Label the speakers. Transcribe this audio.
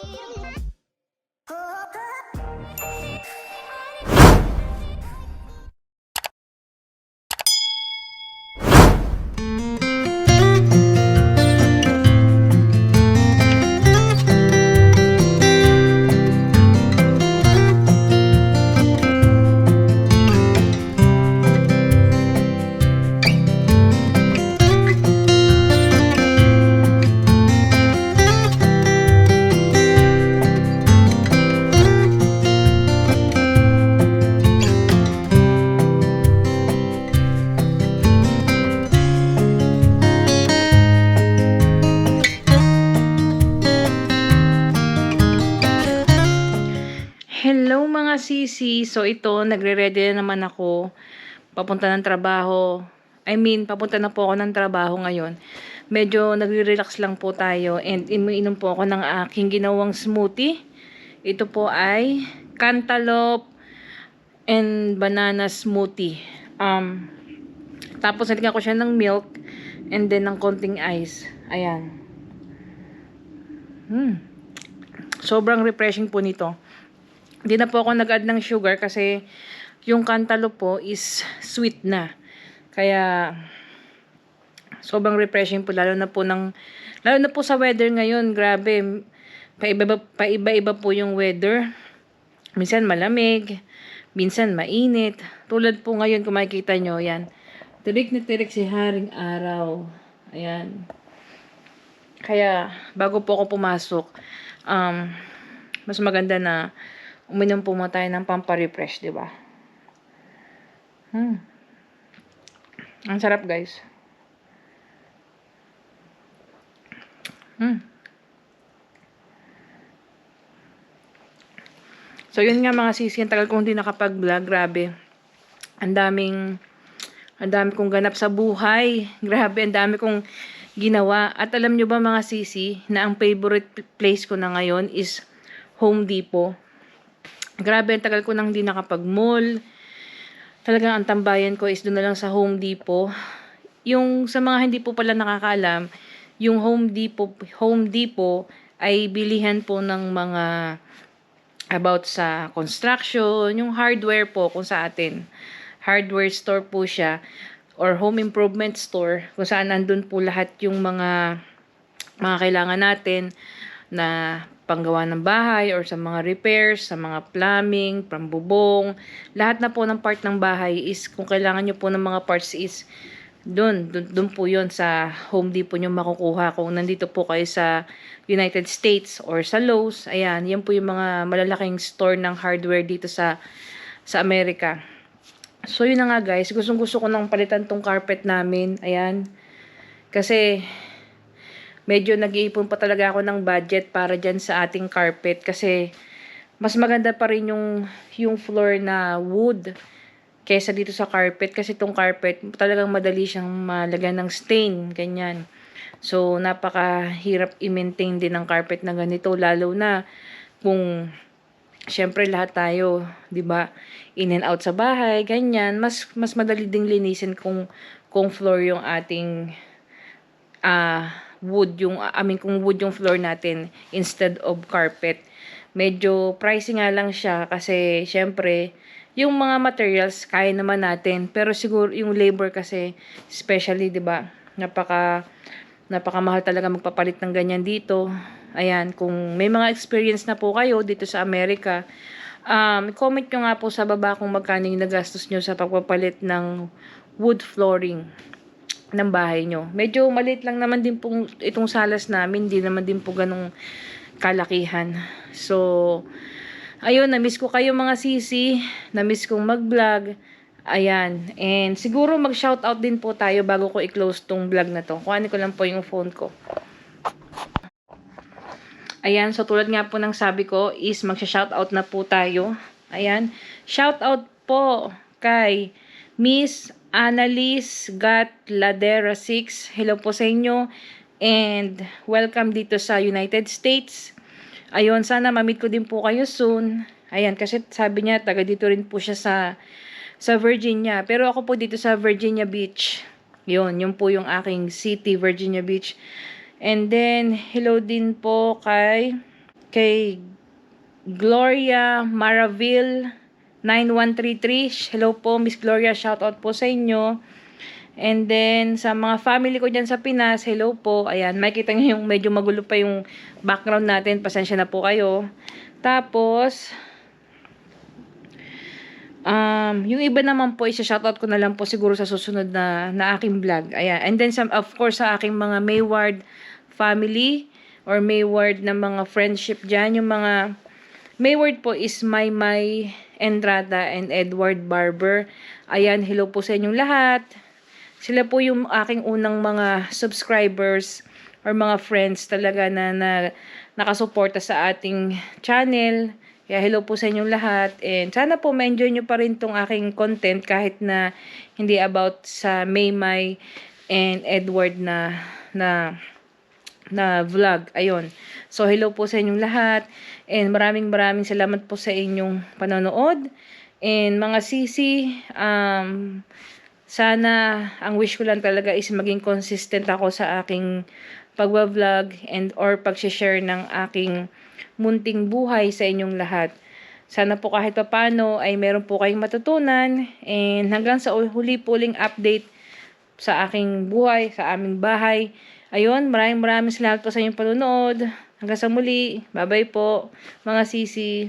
Speaker 1: Hello sisi. So ito, nagre-ready na naman ako papunta ng trabaho. I mean, papunta na po ako ng trabaho ngayon. Medyo nagre-relax lang po tayo and iniinom po ako ng aking ginawang smoothie. Ito po ay cantaloupe and banana smoothie. Um, tapos nalagyan ko siya ng milk and then ng konting ice. Ayan. Hmm. Sobrang refreshing po nito. Hindi na po ako nag-add ng sugar kasi yung cantaloupe po is sweet na. Kaya sobrang refreshing po lalo na po ng lalo na po sa weather ngayon, grabe. Paiba paiba-iba po yung weather. Minsan malamig, minsan mainit. Tulad po ngayon kung makikita nyo, yan. Tirik na tirik si Haring Araw. Ayan. Kaya, bago po ako pumasok, um, mas maganda na uminom po muna tayo ng pamparefresh, di ba? Hmm. Ang sarap, guys. Hmm. So, yun nga mga sisi. Ang tagal kong hindi nakapag-vlog. Grabe. Ang daming, ang dami kong ganap sa buhay. Grabe, ang dami kong ginawa. At alam nyo ba mga sisi, na ang favorite place ko na ngayon is Home Depot. Grabe, ang tagal ko nang hindi nakapag-mall. Talagang ang tambayan ko is doon na lang sa Home Depot. Yung sa mga hindi po pala nakakaalam, yung Home Depot, Home Depot ay bilihan po ng mga about sa construction, yung hardware po kung sa atin. Hardware store po siya or home improvement store kung saan nandun po lahat yung mga mga kailangan natin na panggawa ng bahay or sa mga repairs, sa mga plumbing, pambubong, lahat na po ng part ng bahay is kung kailangan nyo po ng mga parts is doon, doon po yon sa Home Depot nyo makukuha. Kung nandito po kayo sa United States or sa Lowe's, ayan, yan po yung mga malalaking store ng hardware dito sa sa Amerika. So, yun na nga guys. Gustong gusto ko nang palitan tong carpet namin. Ayan. Kasi, medyo nag-iipon pa talaga ako ng budget para dyan sa ating carpet. Kasi, mas maganda pa rin yung, yung floor na wood kesa dito sa carpet. Kasi itong carpet, talagang madali siyang malagyan ng stain. Ganyan. So, napakahirap i-maintain din ng carpet na ganito. Lalo na kung syempre lahat tayo, 'di ba? In and out sa bahay, ganyan, mas mas madali ding linisin kung kung floor yung ating ah wood yung I mean kung wood yung floor natin instead of carpet. Medyo pricey nga lang siya kasi syempre yung mga materials kaya naman natin pero siguro yung labor kasi especially 'di ba? Napaka napakamahal talaga magpapalit ng ganyan dito. Ayan, kung may mga experience na po kayo dito sa Amerika, um, comment nyo nga po sa baba kung magkano yung nagastos nyo sa pagpapalit ng wood flooring ng bahay nyo. Medyo maliit lang naman din po itong salas namin, hindi naman din po ganong kalakihan. So, ayun, na-miss ko kayo mga sisi, na-miss kong mag-vlog. Ayan. And siguro mag-shoutout din po tayo bago ko i-close tong vlog na to. Kuhanin ko lang po yung phone ko. Ayan. So, tulad nga po ng sabi ko is mag-shoutout na po tayo. Ayan. Shoutout po kay Miss Annalise Gat Ladera 6. Hello po sa inyo. And welcome dito sa United States. Ayun, sana mamit ko din po kayo soon. Ayan, kasi sabi niya, taga dito rin po siya sa sa Virginia. Pero ako po dito sa Virginia Beach. Yun, yun po yung aking city, Virginia Beach. And then, hello din po kay kay Gloria Maraville 9133. Hello po, Miss Gloria. Shout out po sa inyo. And then, sa mga family ko dyan sa Pinas, hello po. Ayan, makikita nyo yung medyo magulo pa yung background natin. Pasensya na po kayo. Tapos, um, yung iba naman po, isa-shoutout ko na lang po siguro sa susunod na, na aking vlog. Ayan. And then, some, of course, sa aking mga Mayward family or Mayward na mga friendship dyan. Yung mga Mayward po is my my Entrada and Edward Barber. Ayan, hello po sa inyong lahat. Sila po yung aking unang mga subscribers or mga friends talaga na, na nakasuporta sa ating channel. Kaya hello po sa inyong lahat. And sana po ma-enjoy nyo pa rin tong aking content kahit na hindi about sa Maymay and Edward na na na vlog. Ayun. So, hello po sa inyong lahat. And maraming maraming salamat po sa inyong panonood. And mga sisi, um, sana, ang wish ko lang talaga is maging consistent ako sa aking pagwa-vlog and or pag-share ng aking munting buhay sa inyong lahat. Sana po kahit papano ay meron po kayong matutunan and hanggang sa huli puling update sa aking buhay, sa aming bahay. Ayun, maraming maraming salamat po sa inyong panonood. Hanggang sa muli. Bye-bye po, mga sisi.